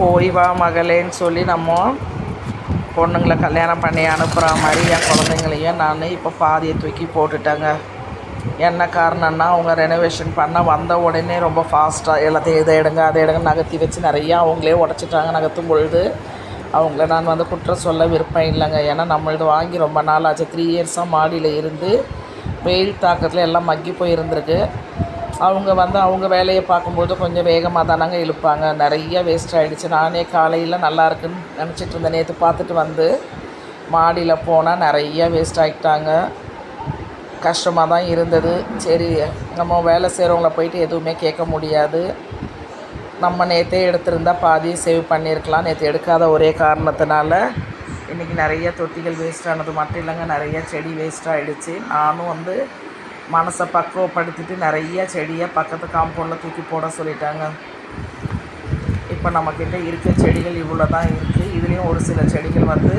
போய் வா மகளேன்னு சொல்லி நம்ம பொண்ணுங்களை கல்யாணம் பண்ணி அனுப்புகிற மாதிரி என் குழந்தைங்களையும் நான் இப்போ பாதியை தூக்கி போட்டுட்டேங்க. என்ன காரணம்னா அவங்க ரெனோவேஷன் பண்ண வந்த உடனே ரொம்ப ஃபாஸ்ட்டாக எல்லாத்தையும் இதை எடுங்க அதை எடுங்க நகர்த்தி வச்சு நிறையா அவங்களே உடச்சிட்டாங்க. நகர்த்தும் பொழுது அவங்கள நான் வந்து குற்றம் சொல்ல விருப்பம் இல்லைங்க. ஏன்னா நம்மளது வாங்கி ரொம்ப நாள் ஆச்சு. த்ரீ இயர்ஸாக மாடியில் இருந்து வெயில் தாக்கத்தில் எல்லாம் மக்கி போயிருந்திருக்கு. அவங்க வந்து அவங்க வேலையை பார்க்கும்போது கொஞ்சம் வேகமாக தானாங்க இழுப்பாங்க. நிறைய வேஸ்ட் ஆகிடுச்சு நானே காலையில் நல்லா இருக்குன்னு நினச்சிட்டு இருந்தேன். நேற்று பார்த்துட்டு வந்து மாடியில் போனால் நிறைய வேஸ்ட் ஆகிட்டாங்க கஷ்டமாக தான் இருந்தது. சரி நம்ம வேலை செய்கிறவங்கள போயிட்டு எதுவுமே கேட்க முடியாது. நம்ம நேற்றே எடுத்திருந்தால் பாதியும் சேவ் பண்ணியிருக்கலாம். நேற்று எடுக்காத ஒரே காரணத்தினால இன்றைக்கி நிறைய தொட்டிகள் வேஸ்ட் ஆனது. மட்டும் இல்லைங்க நிறைய செடி வேஸ்ட் ஆகிடுச்சு நானும் வந்து மனசை பக்குவப்படுத்திட்டு நிறைய செடியை பக்கத்து காம்பவுண்டில் தூக்கி போட சொல்லிட்டாங்க. இப்போ நம்மக்கிட்ட இருக்க செடிகள் இவ்வளோ தான் இருக்குது இதுலேயும் ஒரு சில செடிகள் வந்து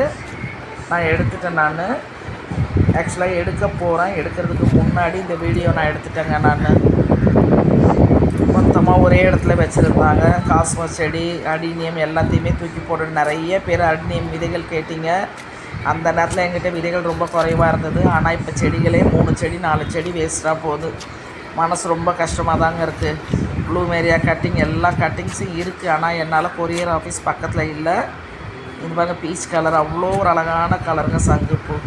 நான் எடுத்துட்டேன் நான். ஆக்சுவலாக எடுக்க போகிறேன் எடுக்கிறதுக்கு முன்னாடி இந்த வீடியோ நான் எடுத்துட்டேங்க நான். மொத்தமாக ஒரே இடத்துல வச்சுருந்தாங்க. காஸ்மஸ் செடி அடினியம் எல்லாத்தையுமே தூக்கி போட்டு நிறைய பேர் அடினியம் விதைகள் கேட்டிங்க. அந்த நேரத்தில் எங்கிட்ட விதைகள் ரொம்ப குறைவாக இருந்தது. ஆனால் இப்போ செடிகளே மூணு செடி நாலு செடி வேஸ்ட்டாக போகுது. மனசு ரொம்ப கஷ்டமாக தாங்க இருக்குது ப்ளூமேரியா கட்டிங் எல்லா கட்டிங்ஸும் இருக்குது ஆனால் என்னால் கொரியர் ஆஃபீஸ் பக்கத்தில் இல்லை. இது பாருங்க பீச் கலர் அவ்வளோ ஒரு அழகான கலருங்க சங்குப்பூ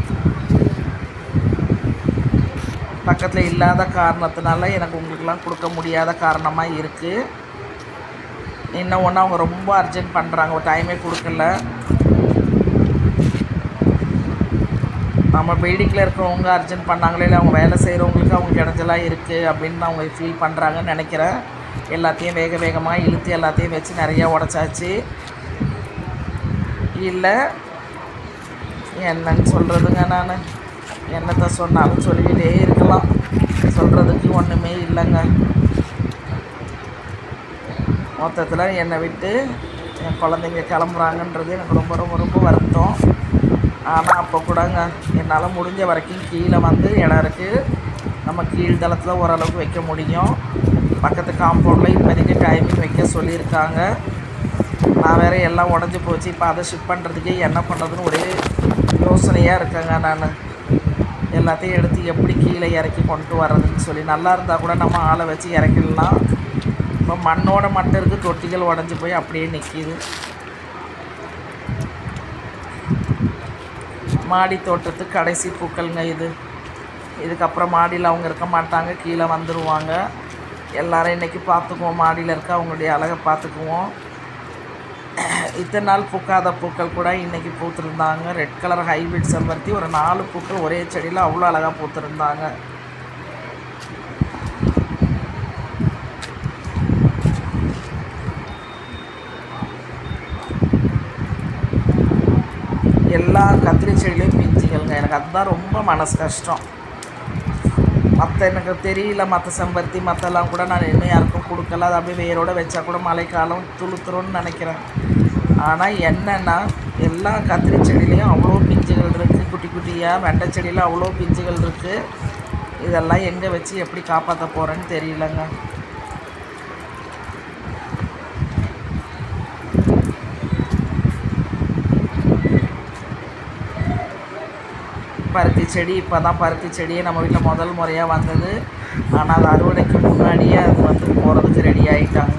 பக்கத்தில் இல்லாத காரணத்தினால எனக்கு உங்களுக்கெல்லாம் கொடுக்க முடியாத காரணமாக இருக்குது இன்னும் ஒன்று அவங்க ரொம்ப அர்ஜென்ட் பண்ணுறாங்க ஒரு டைமே கொடுக்கல. நம்ம பில்டிங்கில் இருக்கிறவங்க அர்ஜென்ட் பண்ணாங்களே இல்லை அவங்க வேலை செய்கிறவங்களுக்கு அவங்க கிடைஞ்சலாம் இருக்குது அப்படின்னு அவங்க ஃபீல் பண்ணுறாங்கன்னு நினைக்கிறேன். எல்லாத்தையும் வேக வேகமாக இழுத்து எல்லாத்தையும் வச்சு நிறையா உடச்சாச்சு. இல்லை என்னன்னு சொல்கிறதுங்க நான். என்னத்தை சொன்னாலும் சொல்லிக்கிட்டே இருக்கலாம். சொல்கிறதுக்கு ஒன்றுமே இல்லைங்க. மொத்தத்தில் என்னை விட்டு என் குழந்தைங்க கிளம்புறாங்கன்றது எனக்கு ரொம்ப ரொம்ப ரொம்ப வருத்தம். ஆனால் அப்போ கூடங்க என்னால் முடிஞ்ச வரைக்கும் கீழே வந்து இடம் இருக்குது நம்ம கீழ் தளத்தில் ஓரளவுக்கு வைக்க முடியும். பக்கத்து காம்பவுண்டில் இப்போதைக்கு டைமிங் வைக்க சொல்லியிருக்காங்க. நான் வேறு எல்லாம் உடஞ்சி போச்சு. இப்போ அதை ஷிஃப்ட் பண்ணுறதுக்கே என்ன பண்ணுறதுன்னு ஒரே யோசனையாக இருக்கேங்க நான். எல்லாத்தையும் எடுத்து எப்படி கீழே இறக்கி கொண்டு வர்றதுன்னு சொல்லி நல்லா இருந்தால் கூட நம்ம ஆளை வச்சு இறக்கிடலாம். இப்போ மண்ணோட மட்டும் இருக்குது தொட்டிகள் உடஞ்சி போய் அப்படியே நிற்கிது மாடி தோட்டத்துக்கு கடைசி பூக்கள்ங்க இது. இதுக்கப்புறம் மாடியில் அவங்க இருக்க மாட்டாங்க கீழே வந்துடுவாங்க எல்லாரும் இன்றைக்கி பார்த்துக்குவோம் மாடியில் இருக்க அவங்களுடைய அழகை பார்த்துக்குவோம். இத்தனை நாள் பூக்காத பூக்கள் கூட இன்றைக்கி பூத்துருந்தாங்க. ரெட் கலர் ஹைபிரிட் செம்பருத்தி ஒரு நாலு பூக்கள் ஒரே செடியில் அவ்வளோ அழகாக பூத்துருந்தாங்க. எல்லா கத்திரி செடியிலையும் பிஞ்சுகள்ங்க எனக்கு அதுதான் ரொம்ப மனசு கஷ்டம். மற்ற எனக்கு தெரியல மற்ற செம்பருத்தி மற்றெல்லாம் கூட நான் இன்னும் யாருக்கும் கொடுக்கல. அது அப்படியே வேரோடு வச்சா கூட மழைக்காலம் துளுத்துறோன்னு நினைக்கிறேன். ஆனால் என்னென்னா எல்லா கத்திரி செடியிலையும் அவ்வளோ பிஞ்சுகள் இருக்குது குட்டி குட்டியாக வெண்டை செடியில் அவ்வளோ பிஞ்சுகள் இருக்குது இதெல்லாம் எங்கே வச்சு எப்படி காப்பாற்ற போகிறேன்னு தெரியலங்க. பருத்தி செடி இப்போ தான் பருத்தி செடியே நம்ம வீட்டில் முதல் முறையாக வந்தது. ஆனால் அது அறுவடைக்கு முன்னாடியே அது வந்து போகிறதுக்கு ரெடி ஆகிட்டாங்க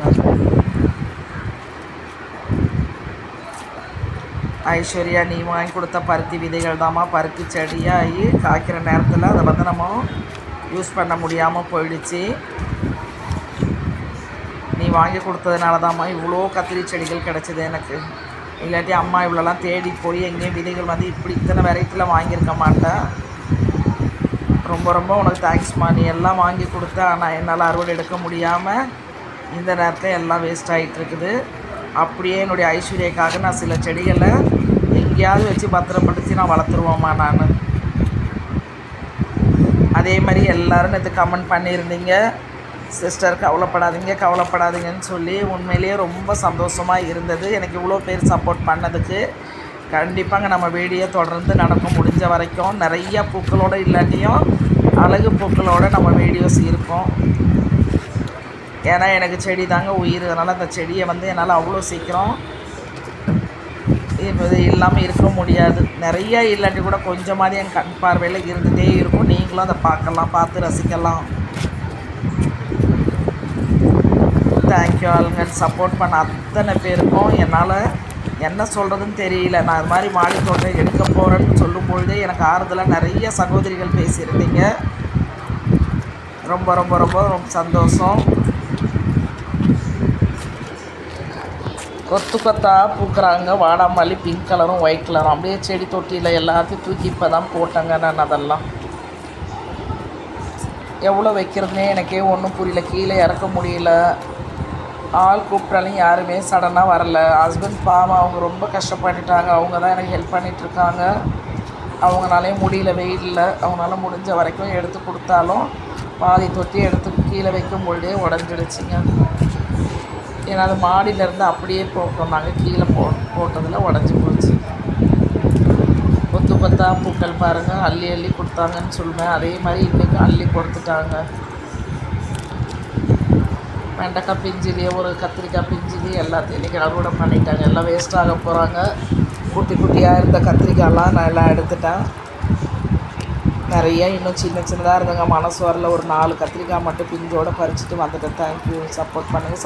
ஐஸ்வர்யா நீ வாங்கி கொடுத்த பருத்தி விதைகள் தாம்மா பருத்தி செடியாகி காய்க்கிற நேரத்தில் அதை வந்து நம்ம யூஸ் பண்ண முடியாமல் போயிடுச்சு. நீ வாங்கி கொடுத்ததுனால தாம்மா இவ்வளோ கத்திரி செடிகள் கிடச்சிது எனக்கு. இல்லாட்டி அம்மா இவ்வளோலாம் தேடி போய் எங்கேயும் விதைகள் வந்து இப்படி இத்தனை வெரைட்டியில் வாங்கியிருக்க மாட்டேன். ரொம்ப ரொம்ப உனக்கு தேங்க்ஸ்மா நீ எல்லாம் வாங்கி கொடுத்த ஆனால் என்னால் அறுவடை எடுக்க முடியாமல் இந்த நேரத்தில் எல்லாம் வேஸ்ட் ஆகிட்டு இருக்குது. அப்படியே என்னுடைய ஐஸ்வர்யக்காக நான் சில செடிகளை எங்கேயாவது வச்சு பத்திரப்படுத்தி நான் வளர்த்துருவோம்மா நான். அதே மாதிரி எல்லோரும் நேற்று கமெண்ட் பண்ணியிருந்தீங்க. சிஸ்டர் கவலைப்படாதீங்க கவலைப்படாதீங்கன்னு சொல்லி உண்மையிலேயே ரொம்ப சந்தோஷமாக இருந்தது. எனக்கு இவ்வளோ பேர் சப்போர்ட் பண்ணதுக்கு. கண்டிப்பாங்க நம்ம வீடியோ தொடர்ந்து நடக்கும் முடிஞ்ச வரைக்கும் நிறைய பூக்களோடு இல்லாட்டியும் அழகு பூக்களோடு நம்ம வீடியோஸ் இருக்கும். ஏன்னா எனக்கு செடி தாங்க உயிர். அதனால் அந்த செடியை வந்து என்னால் அவ்வளோ சீக்கிரம் இது இல்லாமல் இருக்க முடியாது. நிறைய இல்லாட்டி கூட கொஞ்சமாதிரி என் கண் பார்வையில் இருந்துகிட்டே இருக்கும். நீங்களும் அதை பார்க்கலாம் பார்த்து ரசிக்கலாம். தேங்க்யூ ஆளுங்க சப்போர்ட் பண்ண அத்தனை பேருக்கும் என்னால் என்ன சொல்கிறதுன்னு தெரியல. நான் இது மாதிரி மாடி தோட்டம் எடுக்க போகிறேன்னு சொல்லும் பொழுதே எனக்கு ஆறுதலாக நிறைய சகோதரிகள் பேசியிருந்தீங்க. ரொம்ப ரொம்ப ரொம்ப ரொம்ப சந்தோஷம். கொத்து கொத்தாக பூக்குறாங்க. வாடாமல்லி பிங்க் கலரும் ஒயிட் கலரும் அப்படியே செடி தொட்டியில் எல்லாத்தையும் தூக்கி இப்போ தான் போட்டேங்க நான் அதெல்லாம். எவ்வளோ வைக்கிறதுனே எனக்கே ஒன்றும் புரியல. கீழே இறக்க முடியல. ஆள் கூப்பிட்டாலும் யாருமே சடனாக வரல. ஹஸ்பண்ட் பாவம் அவங்க ரொம்ப கஷ்டப்பட்டுட்டாங்க. அவங்க தான் எனக்கு ஹெல்ப் பண்ணிகிட்ருக்காங்க அவங்களாலே முடியல வெயிலில் அவங்களால முடிஞ்ச வரைக்கும் எடுத்து கொடுத்தாலும் பாதி தொட்டி எடுத்து கீழே வைக்கும் பொழுதே உடஞ்சிடுச்சுங்க. ஏன்னா அது மாடியிலேருந்து அப்படியே போட்டோம். நாங்கள் கீழே போ போட்டதில் உடஞ்சி போச்சு. கொத்து கொத்தா பூக்கள் பாருங்கள் அள்ளி அள்ளி கொடுத்தாங்கன்னு சொல்லுவேன். அதே மாதிரி இன்றைக்கும் அள்ளி கொடுத்துட்டாங்க. வெண்டைக்காய் பிஞ்சிலி ஒரு கத்திரிக்காய் பிஞ்சிலி எல்லாத்தையும் இன்றைக்கி அறுவடை பண்ணிட்டாங்க. எல்லாம் வேஸ்ட்டாக போகிறாங்க குட்டி குட்டியாக இருந்த கத்திரிக்காயெல்லாம் நான் எல்லாம் எடுத்துட்டேன். நிறைய இன்னும் சின்ன சின்னதாக இருந்தங்க. மனசு வரல. ஒரு நாலு கத்திரிக்காய் மட்டும் பிஞ்சோடு பறிச்சுட்டு வந்துட்டேன். தேங்க்யூ சப்போர்ட் பண்ணுங்கள்